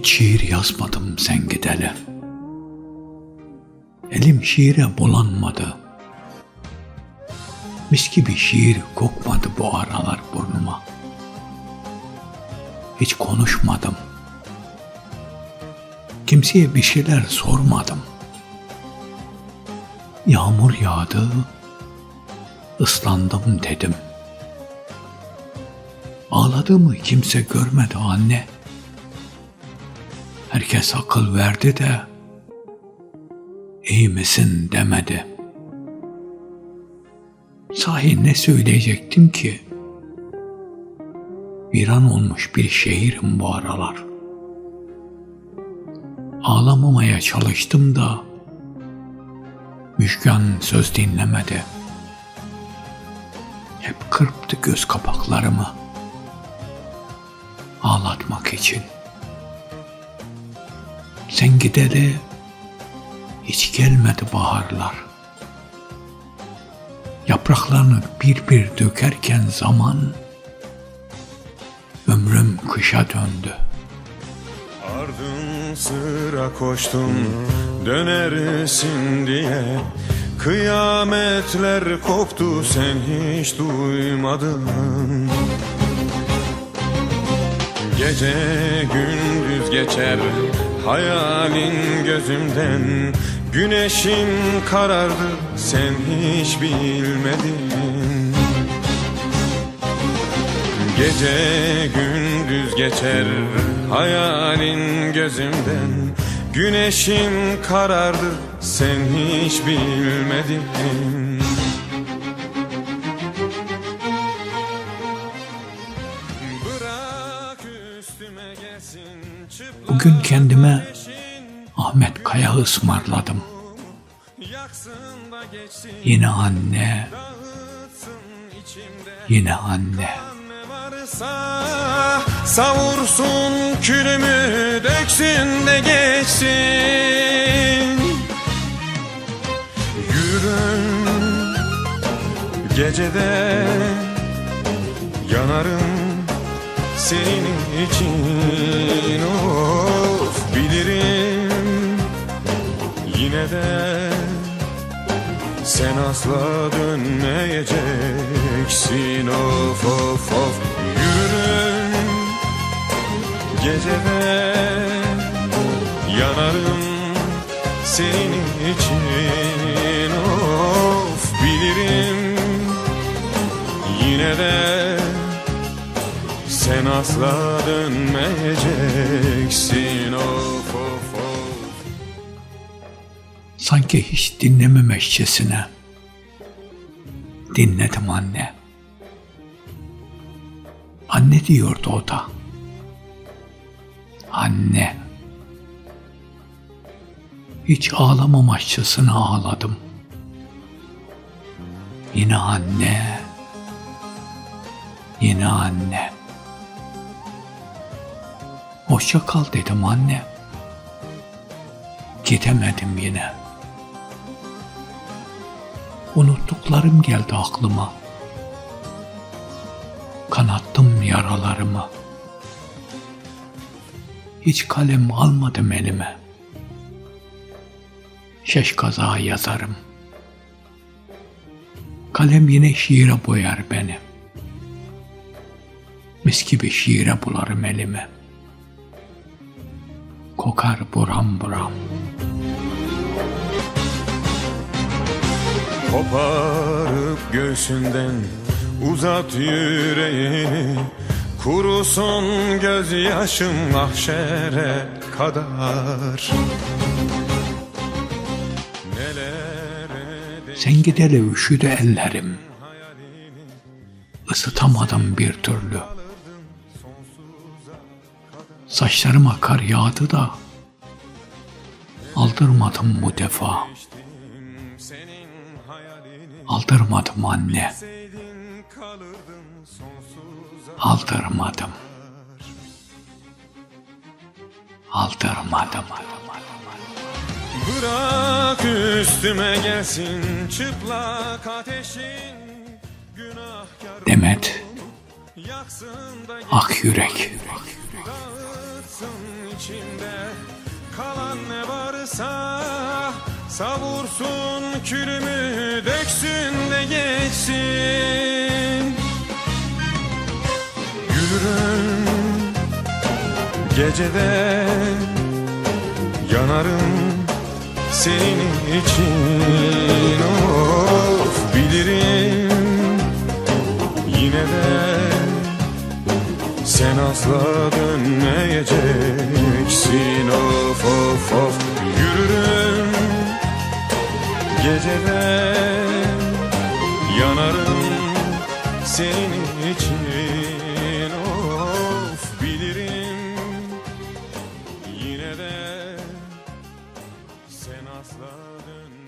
Hiç şiir yazmadım sen gideli. Elim şiire bulanmadı. Mis gibi şiir kokmadı bu aralar burnuma. Hiç konuşmadım. Kimseye bir şeyler sormadım. Yağmur yağdı, ıslandım dedim. Ağladığımı kimse görmedi anne. Herkes akıl verdi de iyi misin demedi. Sahi ne söyleyecektim ki? Viran olmuş bir şehirim bu aralar. Ağlamamaya çalıştım da Müşkan söz dinlemedi. Hep kırptı göz kapaklarımı ağlatmak için. Sen gideli hiç gelmedi baharlar. Yapraklarını bir bir dökerken zaman ömrüm kışa döndü. Ardın sıra koştum dönersin diye Kıyametler koptu sen hiç duymadın Gece gündüz geçer hayalin gözümden Güneşin karardı sen hiç bilmedin. Gece gündüz geçer hayalin gözümden Güneşim karardı sen hiç bilmedin Bugün kendime Ahmet Kaya ısmarladım. Yine anne, yine anne. Savursun külümü döksün de geçsin Yürün gecede yanarım senin için. Of bilirim. Yine de sen asla dönmeyeceksin. Of of of. Yürürüm gecede. Yanarım senin için. Of bilirim. Yine de sen asla dönmeyeceksin of of of Sanki hiç dinlememişçesine. Dinledim anne. Anne diyordu o da. Anne. Hiç ağlamamaççasına ağladım. Yine anne. Yine anne. Hoşça kal dedim anne. Gidemedim yine. Unuttuklarım geldi aklıma. Kanattım yaralarımı. Hiç kalem almadım elime. Şeş yazarım. Kalem yine şiire boyar beni. Mis gibi şiire bularım elimi. Kokar buram buram. Koparıp göğsünden uzat yüreğini Kurusun gözyaşım mahşere kadar Sen gideli üşüdü ellerim. Isıtamadım bir türlü. Saçlarıma kar yağdı da aldırmadım bu defa. Aldırmadım anne. Aldırmadım. Aldırmadım. Bırak üstüme gelsin çıplak ateşin Demet yaksın da ak yürek. Dağıtsın içimde kalan ne varsa Savursun külümü döksün de geçsin. Yürürüm gecede yanarım senin için. Of asla dönmeyeceksin. Of of of. Yürürüm gecede yanarım senin için. Of bilirim yine de sen asla dönmeyeceksin